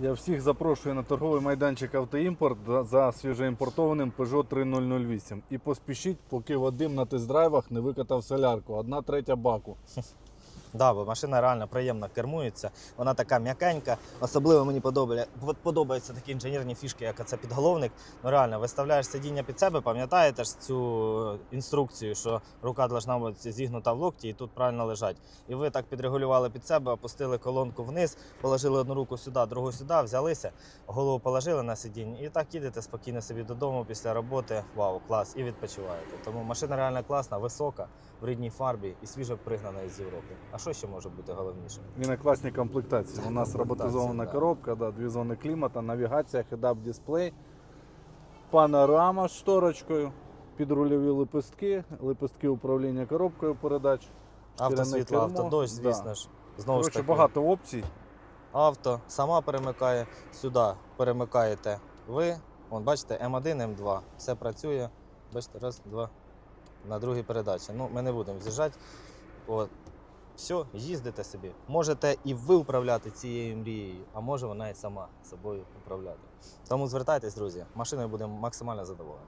Я всіх запрошую на торговий майданчик Автоімпорт за- свіжоімпортованим Peugeot 3008. І поспішіть, поки Вадим на тест-драйвах не викатав солярку. Одна третя баку. Да, бо машина реально приємно кермується. Вона така м'якенька. Особливо мені подобає, подобаються такі інженерні фішки, як це підголовник. Ну реально, виставляєш сидіння під себе, пам'ятаєте ж цю інструкцію, що рука должна бути зігнута в локті і тут правильно лежать. І ви так підрегулювали під себе, опустили колонку вниз, положили одну руку сюди, другу сюди, взялися, голову положили на сидіння і так їдете спокійно собі додому після роботи. Вау, клас, і відпочиваєте. Тому машина реально класна, висока, в рідній фарбі і свіжо пригнана із Європи. Що ще може бути головніше? І на класній комплектації. У нас роботизована да. коробка, да, дві зони клімата, навігація, хедап дисплей, панорама з шторочкою, підрульові лепестки, лепестки управління коробкою передач. Автосвітло, автодощ, да. звісно ж. Знову ж таки, багато опцій. авто сама перемикає, сюди перемикаєте ви. Вон, бачите, М1, М2. Все працює. Бачите, раз, два. На другій передачі. Ну, ми не будемо з'їжджати. Все, їздите собі. Можете і ви управляти цією мрією, а може вона і сама собою управляти. Тому звертайтесь, друзі. Машиною будемо максимально задоволені.